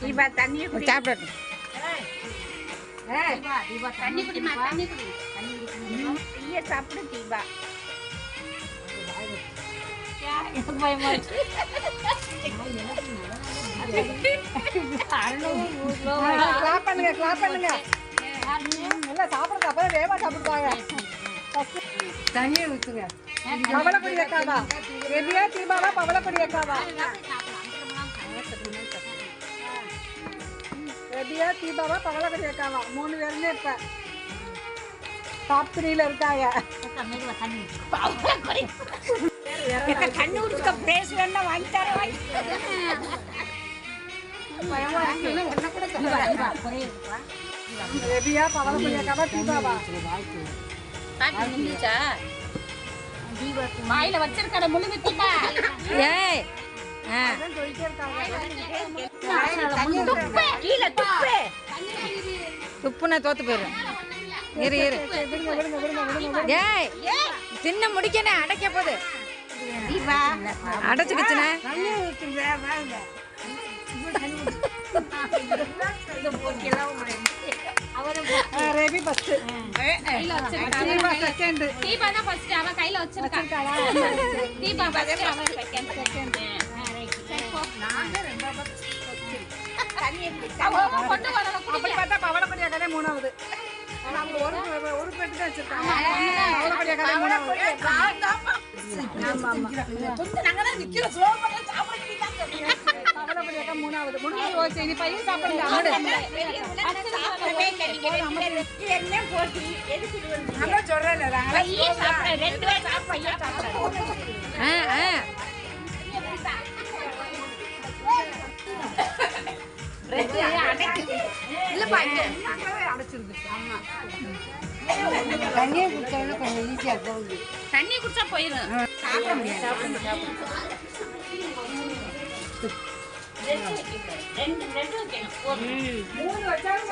தீபா தண்ணி தண்ணி குடிமா தண்ணி குடி. டீயை சாப்பிடு தீபா கிளாப் பண்ணுங்க கிளாப் பண்ணுங்க. இல்ல சாப்பிடுங்க அப்பதான் வேகமா சாப்பிடுவாங்க. தண்ணி ஊத்துங்க. பவளப்பொடி அக்காவா ரெடியா தீபாவா பவளப்பொடி அக்காவா ரெடியா தீபாவா பவளப்பொடி அக்காவா மூணு பேருமே இப்ப டாப் த்ரீல இருக்காங்க. கண்ணு உடுக்க வேணா வாங்கி தர வாங்கி ரெடியா தீபாவா. வாயில வச்சிருக்கட முழுங்கு தீபா. ஏய் கீழே துப்புனா தோத்து போயிடும் இரு இரு ஏய் தின்ன முடிக்கனே அடைக்க போகுது தீபா அடைச்சுக்கிச்சுனே ரேபி ஃபர்ஸ்ட் தீபா செகண்ட் தீபா தான் ஃபர்ஸ்ட் அவ கையில வச்சிருக்கா தீபா ஃபர்ஸ்ட் அவ செகண்ட் கொண்டு மூணாவது. அவங்க ஒரு ஒரு பெட்டு தான் வச்சிருக்காங்க பவளப்படி அக்கா மூணாவது. ஆமா ஆமா. பவளப்படி அக்கா மூணாவது. முடிஞ்சு போச்சு இனி பையன் சாப்பிடுங்க அமுடு சாப்பிடவே இல்லை. நீங்க ரெண்டு பேரும் வெற்றி என்ன போட்டி? எதுக்கு இது வந்து? அதான் சொல்றேன் இல்லப்பா இங்க. அடைச்சிருக்கு தண்ணியை குடிச்சவங்க கொஞ்சம் ஈஸியா போகுது. தண்ணி குடிச்சா போயிரும். சாப்பிட முடியாது. ரெண்டு ரெண்டு வைக்கணும் ஒரு மூணு வச்சாலும்